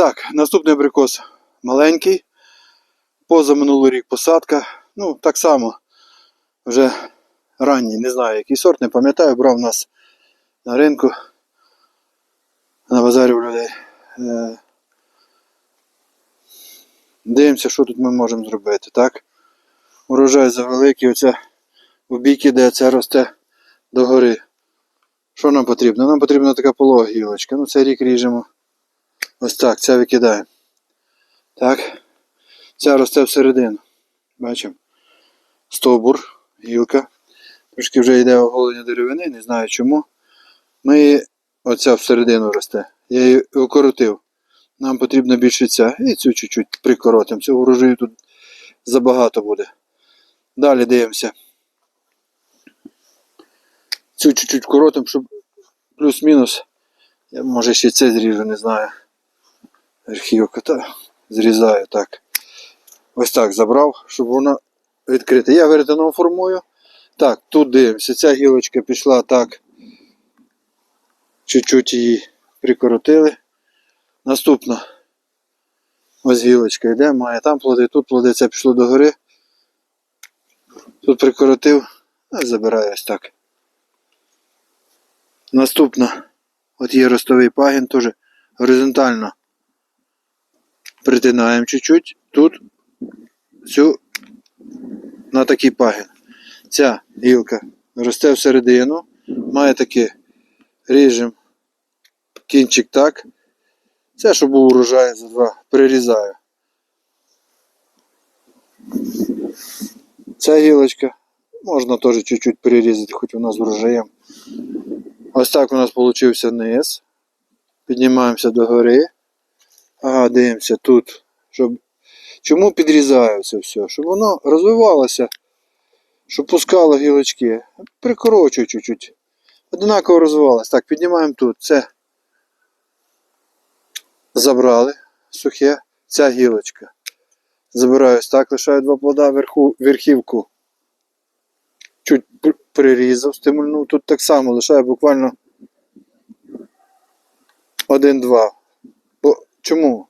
Так, наступний абрикос маленький. Поза минулий рік посадка. Ну, так само. Вже ранній, не знаю, який сорт, не пам'ятаю, брав нас на ринку. На базарі людей. Е, Дивимося, що тут ми можемо зробити, так? Урожай завеликий, оце в бік іде, це росте догори. Що нам потрібно? Нам потрібна така полога гілочка. Ну, цей рік ріжемо. Ось так, це викидаємо. Так. Ця росте всередину. Бачимо. Стовбур, гілка. Трошки вже йде оголення деревини, не знаю чому. Ми оця всередину росте. Я її укоротив. Нам потрібно більше ця. І цю чуть-чуть прикоротимо. Цього урожаю тут забагато буде. Далі дивимося. Цю чуть-чуть коротимо, щоб плюс-мінус. Я може ще це зріжу, не знаю. Верхівка, та зрізаю так. Ось так забрав, щоб воно відкрите. Я веретеном формую. Так, тут дивимося. Ця гілочка пішла так. Чуть-чуть її прикоротили. Наступна. Ось гілочка йде, має там плоди, тут плоди, це пішло догори. Тут прикоротив, а забираю ось так. Наступна. От є ростовий пагін, теж горизонтально. Притинаємо чуть-чуть. Тут цю на такий пагін. Ця гілка росте всередину, має таке ріжем кінчик так. Це, щоб був урожай за два, прирізаю. Ця гілочка можна теж чуть-чуть перерізати, хоч вона з урожаєм. Ось так у нас вийшов низ. Піднімаємося до гори. Ага, дивимося тут. Щоб... Чому підрізаю це все? Щоб воно розвивалося, щоб пускало гілочки. Прикорочую чуть-чуть. Одинаково розвивалося. Так, піднімаємо тут. Це забрали сухе. Ця гілочка. Забираю ось так, лишаю два плода верху, верхівку. Чуть прирізав, стимульнув. Тут так само лишаю буквально один-два. Чому?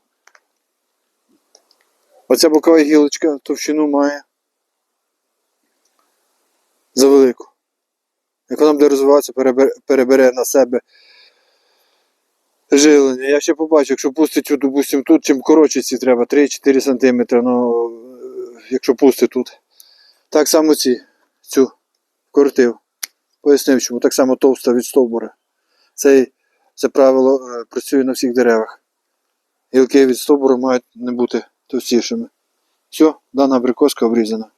Оця бокова гілочка товщину має завелику. Як вона буде розвиватися, перебере, перебере на себе жилення. Я ще побачу, якщо пустить, допустимо, тут, чим коротше ці треба, 3-4 см, ну, якщо пустить тут. Так само ці, цю коротив. Пояснив, чому так само товста від стовбура. Це, це правило е, працює на всіх деревах. Гілки від стовбуру мають не бути товстішими. Все, дана абрикоска обрізана.